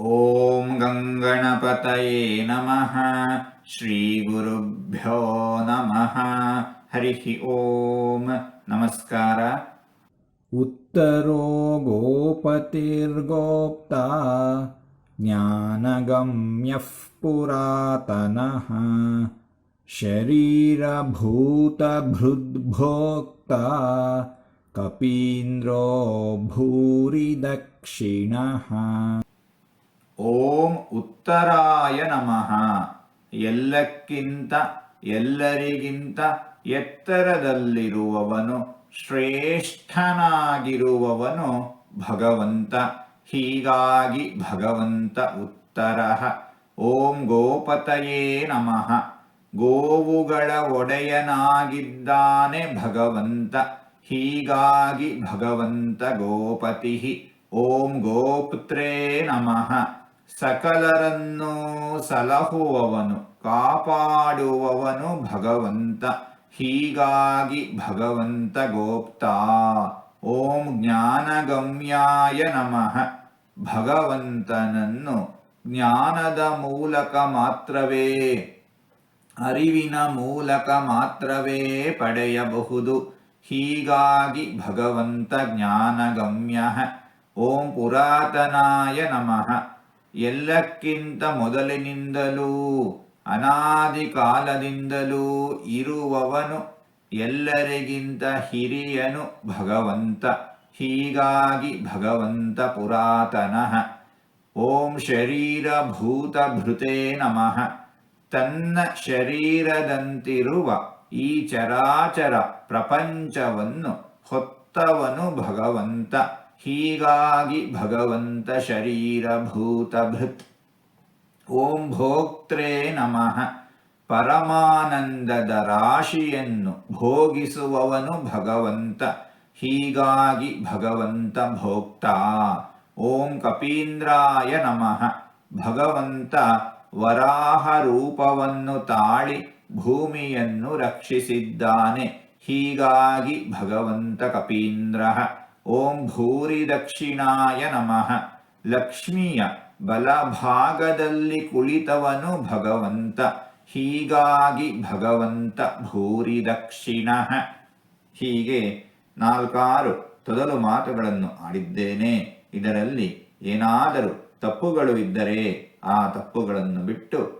ॐ गङ्गणपतये नमः। श्रीगुरुभ्यो नमः। हरिः ॐ नमस्कार। उत्तरो गोपतिर्गोप्ता ज्ञानगम्यः पुरातनः। शरीरभूतभृद्भोक्ता कपीन्द्रो भूरिदक्षिणः ಓಂ ಉತ್ತರಾಯ ನಮಃ. ಎಲ್ಲಕ್ಕಿಂತ ಎಲ್ಲರಿಗಿಂತ ಎತ್ತರದಲ್ಲಿರುವವನು ಶ್ರೇಷ್ಠನಾಗಿರುವವನು ಭಗವಂತ. ಹೀಗಾಗಿ ಭಗವಂತ ಉತ್ತರ. ಓಂ ಗೋಪತಯೇ ನಮಃ. ಗೋವುಗಳ ಒಡೆಯನಾಗಿದ್ದಾನೆ ಭಗವಂತ. ಹೀಗಾಗಿ ಭಗವಂತ ಗೋಪತಿ. ಓಂ ಗೋಪುತ್ರೇ ನಮಃ. ಸಕಲರನ್ನೂ ಸಲಹುವವನು, ಕಾಪಾಡುವವನು ಭಗವಂತ, ಹೀಗಾಗಿ ಭಗವಂತ ಗೋಪ್ತಾ. ಓಂ ಜ್ಞಾನಗಮ್ಯಾಯ ನಮಃ. ಭಗವಂತನನ್ನು ಜ್ಞಾನದ ಮೂಲಕ ಮಾತ್ರವೇ, ಅರಿವಿನ ಮೂಲಕ ಮಾತ್ರವೇ ಪಡೆಯಬಹುದು. ಹೀಗಾಗಿ ಭಗವಂತ ಜ್ಞಾನಗಮ್ಯ. ಓಂ ಪುರಾತನಾಯ ನಮಃ. ಎಲ್ಲಕ್ಕಿಂತ ಮೊದಲಿನಿಂದಲೂ ಅನಾದಿ ಕಾಲದಿಂದಲೂ ಇರುವವನು ಎಲ್ಲರಿಗಿಂತ ಹಿರಿಯನು ಭಗವಂತ. ಹೀಗಾಗಿ ಭಗವಂತ ಪುರಾತನಃ. ಓಂ ಶರೀರಭೂತಭೃತೆ ನಮಃ. ತನ್ನ ಶರೀರದಂತಿರುವ ಈ ಚರಾಚರ ಪ್ರಪಂಚವನ್ನು ಹೊತ್ತವನು ಭಗವಂತ. ಹೀಗಾಗಿ ಭಗವಂತ ಶರೀರಭೂತಭೃತ್. ಓಂ ಭೋಕ್ತ್ರೇ ನಮಃ. ಪರಮಾನಂದದ ರಾಶಿಯನ್ನು ಭೋಗಿಸುವವನು ಭಗವಂತ. ಹೀಗಾಗಿ ಭಗವಂತ ಭೋಕ್ತಾ. ಓಂ ಕಪೀಂದ್ರಾಯ ನಮಃ. ಭಗವಂತ ವರಾಹ ರೂಪವನ್ನು ತಾಳಿ ಭೂಮಿಯನ್ನು ರಕ್ಷಿಸಿದ್ದಾನೆ. ಹೀಗಾಗಿ ಭಗವಂತ ಕಪೀಂದ್ರ. ಓಂ ಭೂರಿ ದಕ್ಷಿಣಾಯ ನಮಃ. ಲಕ್ಷ್ಮಿಯ ಬಲಭಾಗದಲ್ಲಿ ಕುಳಿತವನು ಭಗವಂತ, ಹೀಗಾಗಿ ಭಗವಂತ ಭೂರಿ ದಕ್ಷಿಣ. ಹೀಗೆ ನಾಲ್ಕಾರು ತೊದಲು ಮಾತುಗಳನ್ನು ಆಡಿದ್ದೇನೆ. ಇದರಲ್ಲಿ ಏನಾದರೂ ತಪ್ಪುಗಳು ಇದ್ದರೆ ಆ ತಪ್ಪುಗಳನ್ನು ಬಿಟ್ಟು